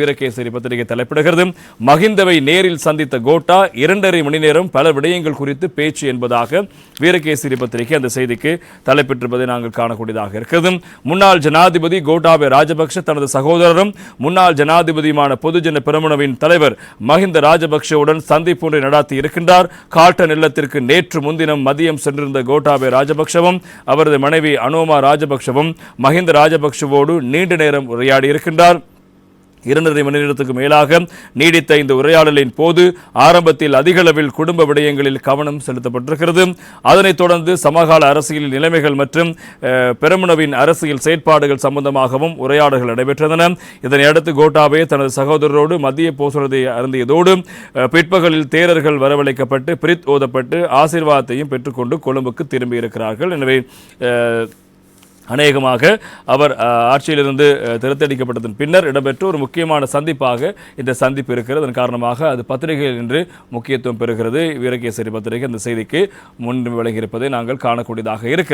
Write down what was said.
வீரகேசரி பத்திரிகை தலைப்பிடுகிறது மகிந்தவை நேரில் சந்தித்த கோட்டா இரண்டரை மணி நேரம் பல விடயங்கள் குறித்து பேச்சு என்பதாக வீரகேசரி பத்திரிகை அந்த செய்திக்கு தலைப்பிட்டிருப்பதை நாங்கள் காணக்கூடியதாக இருக்கிறது முன்னாள் ஜனாதிபதி கோட்டாபே ராஜபக்ஷ தனது சகோதரரும் முன்னாள் ஜனாதிபதியுமான பொதுஜன பெரமுனவின் தலைவர் மஹிந்த ராஜபக்ஷவுடன் சந்திப்பு ஒன்றை நடாத்தி இருக்கின்றார். காட்டன் இல்லத்திற்கு நேற்று முன்தினம் மதியம் சென்றிருந்த கோட்டாபே ராஜபக்ஷவும் அவரது மனைவி அனோமா ராஜபக்ஷவும் மஹிந்த ராஜபக்ஷவோடு நீண்ட நேரம் உரையாடி இருக்கின்றார். இரண்டரை மணி நேரத்துக்கு மேலாக நீடித்த இந்த உரையாடலின் போது ஆரம்பத்தில் அதிகளவில் குடும்ப விடயங்களில் கவனம் செலுத்தப்பட்டிருக்கிறது. அதனைத் தொடர்ந்து சமகால அரசியல் நிலைமைகள் மற்றும் பெருமனவின் அரசியல் செயற்பாடுகள் சம்பந்தமாகவும் உரையாடல்கள் நடைபெற்றன. இதனையடுத்து கோட்டாபே தனது சகோதரரோடு மத்திய போசுரதை அருந்தியதோடு பிற்பகலில் தேரர்கள் வரவழைக்கப்பட்டு பிரித் ஓதப்பட்டு ஆசீர்வாதத்தையும் பெற்றுக்கொண்டு கொழும்புக்கு திரும்பியிருக்கிறார்கள். எனவே அநேகமாக அவர் ஆட்சியிலிருந்து திருத்தடிக்கப்பட்டதன் பின்னர் இடம்பெற்ற ஒரு முக்கியமான சந்திப்பாக இந்த சந்திப்பு இருக்கிறது. அதன் காரணமாக அது பத்திரிகையில் இன்று முக்கியத்துவம் பெறுகிறது. வீரகேசரி பத்திரிகை அந்த செய்திக்கு முன் விளங்கியிருப்பதை நாங்கள் காணக்கூடியதாக இருக்கிறது